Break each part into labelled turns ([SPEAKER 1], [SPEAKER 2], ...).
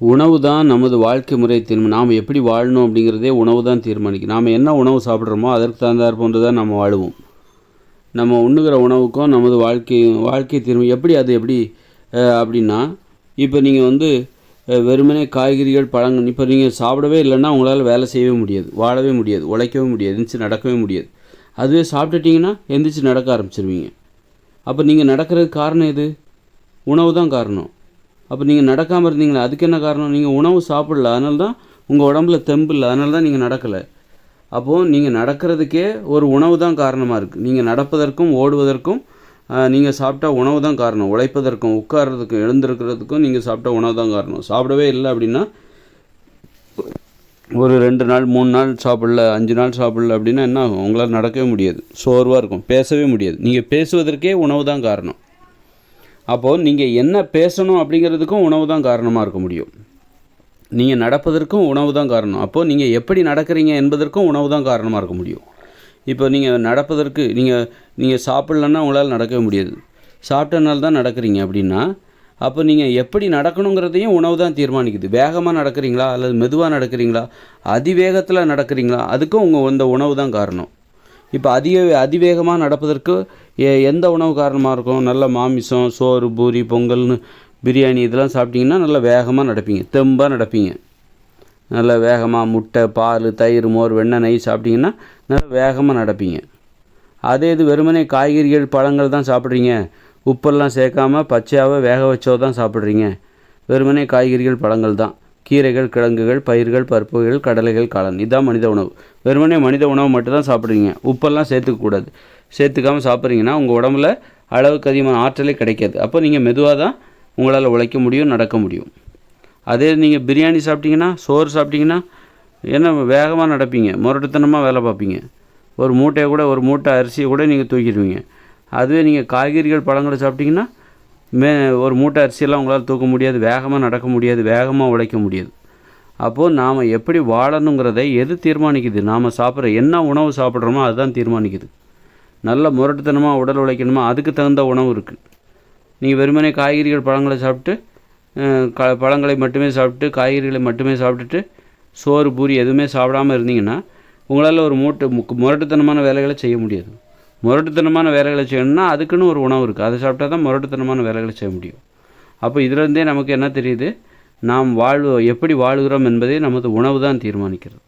[SPEAKER 1] உணவு தான் நமது வாழ்க்கை முறை தீர்மானம் நாம் எப்படி வாழணும் அப்படிங்கிறதே உணவு தான் தீர்மானிக்கும் நாம் என்ன உணவு சாப்பிட்றோமோ அதற்கு தகுந்தார் போன்று தான் நம்ம வாழுவோம். நம்ம உண்ணுகிற உணவுக்கும் நமது வாழ்க்கை வாழ்க்கை தீர்மானம் எப்படி அது எப்படி அப்படின்னா இப்போ நீங்கள் வந்து வெறுமனே காய்கறிகள் பழங்கள் இப்போ நீங்கள் சாப்பிடவே இல்லைன்னா உங்களால் வேலை செய்யவே முடியாது வாழவே முடியாது உழைக்கவே முடியாது எந்திரிச்சு நடக்கவே முடியாது. அதுவே சாப்பிட்டுட்டிங்கன்னா எந்திரிச்சு நடக்க ஆரம்பிச்சிருவீங்க. அப்போ நீங்கள் நடக்கிறதுக்கு காரணம் எது? உணவு தான் காரணம். அப்போ நீங்கள் நடக்காமல் இருந்தீங்களா? அதுக்கு என்ன காரணம்? நீங்கள் உணவு சாப்பிடல அதனால தான் உங்கள் உடம்புல தெம்பு இல்லை அதனால தான் நீங்கள் நடக்கலை. அப்போது நீங்கள் நடக்கிறதுக்கே ஒரு உணவு தான் காரணமாக இருக்குது நீங்கள் நடப்பதற்கும் ஓடுவதற்கும் நீங்கள் சாப்பிட்டா உணவு தான் காரணம். உழைப்பதற்கும் உட்கார்றதுக்கும் எழுந்திருக்கிறதுக்கும் நீங்கள் சாப்பிட்டா உணவு தான் காரணம். சாப்பிடவே இல்லை அப்படின்னா ஒரு ரெண்டு நாள் மூணு நாள் சாப்பிடல அஞ்சு நாள் சாப்பிடல அப்படின்னா என்ன ஆகும்? உங்களால் நடக்கவே முடியாது. சோர்வாக இருக்கும். பேசவே முடியாது. நீங்கள் பேசுவதற்கே உணவு தான் காரணம். அப்போது நீங்கள் என்ன பேசணும் அப்படிங்கிறதுக்கும் உணவு தான் காரணமாக இருக்க முடியும். நீங்கள் நடப்பதற்கும் உணவு தான் காரணம். அப்போது நீங்கள் எப்படி நடக்கிறீங்க என்பதற்கும் உணவு தான் காரணமாக இருக்க முடியும். இப்போ நீங்கள் நடப்பதற்கு நீங்கள் நீங்கள் சாப்பிட்லன்னா உங்களால் நடக்கவே முடியாது. சாப்பிட்டனால தான் நடக்கிறீங்க அப்படின்னா அப்போ நீங்கள் எப்படி நடக்கணுங்கிறதையும் உணவு தான் தீர்மானிக்குது. வேகமாக நடக்கிறீங்களா அல்லது மெதுவாக நடக்கிறீங்களா? அதிவேகத்தில் நடக்கிறீங்களா? அதுக்கும் உங்கள் இந்த உணவு தான் காரணம். இப்போ அதிக அதிவேகமாக நடப்பதற்கு எ- எந்த உணவு காரணமாக இருக்கும்? நல்ல மாமிசம் சோறு பூரி பொங்கல்னு பிரியாணி இதெல்லாம் சாப்பிட்டிங்கன்னா நல்லா வேகமாக நடப்பீங்க. தெம்பாக நடப்பீங்க. நல்ல வேகமாக முட்டை பால் தயிர் மோர் வெண்ணெய் நெய் சாப்பிட்டிங்கன்னா நல்லா வேகமாக நடப்பீங்க. அதே இது வெறுமனே காய்கறிகள் பழங்கள் தான் சாப்பிட்றீங்க. உப்பெல்லாம் சேர்க்காம பச்சையாகவே வேக வச்சோ தான் சாப்பிட்றீங்க. வெறுமனே காய்கறிகள் பழங்கள் தான். கீரைகள் கிழங்குகள் பயிர்கள் பருப்புகள் கடலைகள் காளான். இதுதான் மனித உணவு. வெறுமனே மனித உணவு மட்டும்தான் சாப்பிட்றீங்க. உப்பெல்லாம் சேர்த்துக்கக்கூடாது. சேர்த்துக்காம சாப்பிட்றீங்கன்னா உங்கள் உடம்புல அளவுக்கு அதிகமான ஆற்றலே கிடைக்காது. அப்போ நீங்கள் மெதுவாக தான் உங்களால் உழைக்க முடியும் நடக்க முடியும். அதே நீங்கள் பிரியாணி சாப்பிட்டீங்கன்னா சோறு சாப்பிட்டீங்கன்னா என்ன வேகமாக நடப்பீங்க? முரட்டுத்தனமாக வேலை பார்ப்பீங்க. ஒரு மூட்டையை கூட ஒரு மூட்டை அரிசியை கூட நீங்கள் தூக்கிடுவீங்க. அதுவே நீங்கள் காய்கறிகள் பழங்களை சாப்பிட்டீங்கன்னா மே ஒரு மூட்டை அரிசியெல்லாம் உங்களால் தூக்க முடியாது வேகமாக நடக்க முடியாது வேகமாக உழைக்க முடியாது. அப்போது நாம் எப்படி வாழணுங்கிறதை எது தீர்மானிக்குது? நாம் சாப்பிட்ற என்ன உணவு சாப்பிட்றோமோ அதுதான் தீர்மானிக்குது. நல்ல முரட்டுத்தனமாக உடல் உழைக்கணுமா? அதுக்கு தகுந்த உணவு இருக்குது நீங்கள் வெறுமனே காய்கறிகள் பழங்களை சாப்பிட்டு க பழங்களை மட்டுமே சாப்பிட்டு காய்கறிகளை மட்டுமே சாப்பிட்டுட்டு சோறு பூரி எதுவுமே சாப்பிடாம இருந்தீங்கன்னா உங்களால் ஒரு மூட்டை முரட்டுத்தனமான வேலைகளை செய்ய முடியாது. முரட்டுத்தனமான வேலைகளை செய்யணும்னா அதுக்குன்னு ஒரு உணவு இருக்குது அதை சாப்பிட்டா தான் முரட்டுத்தனமான வேலைகளை செய்ய முடியும். அப்போ இதிலேருந்தே நமக்கு என்ன தெரியுது? நாம் வாழ்வு எப்படி வாழுகிறோம் என்பதை நமது உணவு தான் தீர்மானிக்கிறது.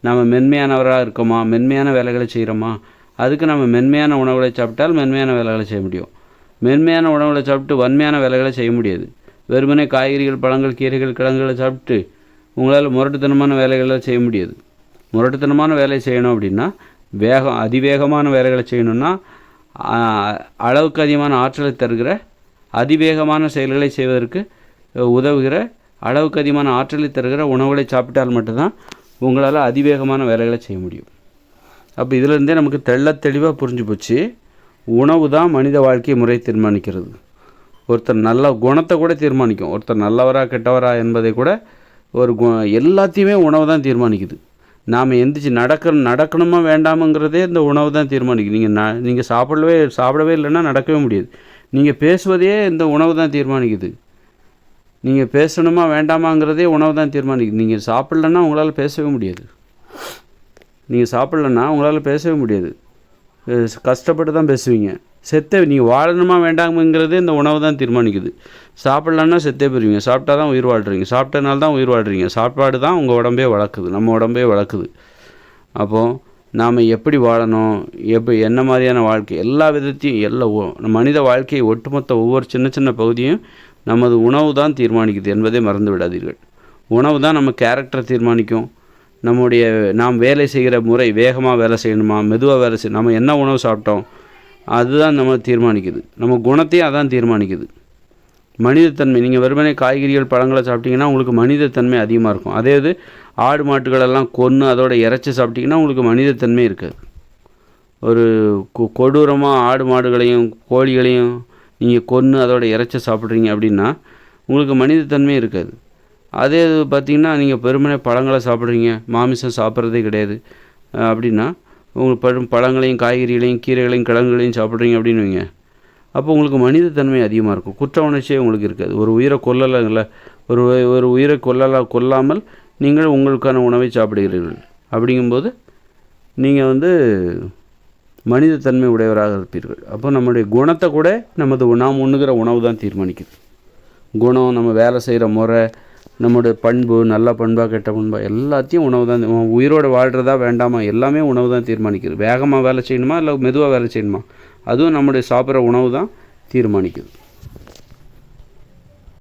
[SPEAKER 1] நம்ம மென்மையானவராக இருக்கோமா? மென்மையான வேலைகளை செய்கிறோமா? அதுக்கு நம்ம மென்மையான உணவுகளை சாப்பிட்டால் மென்மையான வேலைகளை செய்ய முடியும். மென்மையான உணவுகளை சாப்பிட்டு வன்மையான வேலைகளை செய்ய முடியாது. வெறுமனே காய்கறிகள் பழங்கள் கீரைகள் கிழங்குகளை சாப்பிட்டு உங்களால் முரட்டுத்தனமான வேலைகளை செய்ய முடியாது. முரட்டுத்தனமான வேலை செய்யணும் அப்படின்னா வேகம் அதிவேகமான வேலைகளை செய்யணும்னா அளவுக்கு அதிகமான ஆற்றலை தருகிற அதிவேகமான செயல்களை செய்வதற்கு உதவுகிற அளவுக்கு அதிகமான ஆற்றலை தருகிற உணவுகளை சாப்பிட்டால் மட்டும்தான் உங்களால் அதிவேகமான வேலைகளை செய்ய முடியும். அப்போ இதிலேருந்தே நமக்கு தெள்ளத் தெளிவாக புரிஞ்சு போச்சு. உணவு தான் மனித வாழ்க்கை முறை தீர்மானிக்கிறது. ஒருத்தர் நல்ல குணத்தை கூட தீர்மானிக்கும். ஒருத்தர் நல்லவரா கெட்டவரா என்பதை கூட ஒரு கு எல்லாத்தையுமே உணவு தான் தீர்மானிக்குது. நாம் எந்திரிச்சு நடக்க நடக்கணுமா வேண்டாமங்கிறதே இந்த உணவு தான் தீர்மானிக்கும். நீங்கள் ந நீங்கள் சாப்பிடவே சாப்பிடவே இல்லைன்னா நடக்கவே முடியாது. நீங்கள் பேசுவதே இந்த உணவு தான் தீர்மானிக்குது. நீங்கள் பேசணுமா வேண்டாமாங்கிறதே உணவு தான் தீர்மானிக்குது. நீங்கள் சாப்பிட்லன்னா உங்களால் பேசவே முடியாது. நீங்கள் சாப்பிட்லன்னா உங்களால் பேசவே முடியாது. கஷ்டப்பட்டு தான் பேசுவீங்க. செத்த நீங்கள் வாழணுமா வேண்டாமுங்கிறதே இந்த உணவு தான் தீர்மானிக்குது. சாப்பிட்லன்னா செத்தே போயிருவீங்க சாப்பிட்டா தான் உயிர் வாழ்கிறீங்க சாப்பிட்டனால தான் உயிர் வாழ்கிறீங்க சாப்பாடு தான் உங்கள் உடம்பே வளர்க்குது. நம்ம உடம்பே வளர்க்குது. அப்போது நாம் எப்படி வாழணும்? எப்படி என்ன மாதிரியான வாழ்க்கை? எல்லா விதத்தையும் எல்லா மனித வாழ்க்கையை ஒட்டுமொத்த ஒவ்வொரு சின்ன சின்ன பகுதியும் நமது உணவு தான் தீர்மானிக்குது என்பதை மறந்து விடாதீர்கள். உணவு தான் நம்ம கேரக்டரை தீர்மானிக்கும். நம்முடைய நாம் வேலை செய்கிற முறை வேகமாக வேலை செய்யணுமா? மெதுவாக வேலை செய்யணும் நம்ம என்ன உணவு சாப்பிட்டோம்? அதுதான் நம்ம தீர்மானிக்குது. நம்ம குணத்தையும் அதான் தீர்மானிக்குது. மனிதத்தன்மை நீங்கள் வெறுமனே காய்கறிகள் பழங்களை சாப்பிட்டீங்கன்னா உங்களுக்கு மனிதத்தன்மை அதிகமாக இருக்கும். அதே இது ஆடு மாட்டுகளெல்லாம் கொன்று அதோட இறைச்சி சாப்பிட்டிங்கன்னா உங்களுக்கு மனிதத்தன்மை இருக்காது. ஒரு கொ- கொடூரமாக ஆடு மாடுகளையும் கோழிகளையும் நீங்கள் கொன்று அதோட இறைச்சி சாப்பிட்றீங்க அப்படின்னா உங்களுக்கு மனிதத்தன்மை இருக்காது. அதே இது பார்த்திங்கன்னா நீங்கள் பெருமனை பழங்களை சாப்பிட்றீங்க மாமிசம் சாப்பிட்றதே கிடையாது. அப்படின்னா உங்களுக்கு பழம் பழங்களையும் காய்கறிகளையும் கீரைகளையும் கிழங்குகளையும் சாப்பிட்றீங்க அப்படின்னு வைங்க. அப்போ உங்களுக்கு மனிதத்தன்மை அதிகமாக இருக்கும். குற்ற உணர்ச்சியே உங்களுக்கு இருக்காது. ஒரு உயிரை கொல்லலைங்கள ஒரு ஒரு உயிரை கொல்லலா கொல்லாமல் நீங்கள் உங்களுக்கான உணவை சாப்பிடுகிறீர்கள். அப்படிங்கும்போது நீங்கள் வந்து மனிதத்தன்மை உடையவராக இருப்பீர்கள். அப்போ நம்முடைய குணத்தை கூட நமது நாம் உண்ணுகிற உணவு தான் தீர்மானிக்குது. குணம் நம்ம வேலை செய்கிற முறை நம்முடைய பண்பு நல்ல பண்பா கெட்ட பண்பா எல்லாத்தையும் உணவு தான் உயிரோடு வாழ்கிறதா வேண்டாமா? எல்லாமே உணவு தான் தீர்மானிக்குது. வேகமாக வேலை செய்யணுமா? இல்லை மெதுவாக வேலை செய்யணுமா? அதுவும் நம்முடைய சாப்பிட்ற உணவு தான் தீர்மானிக்குது.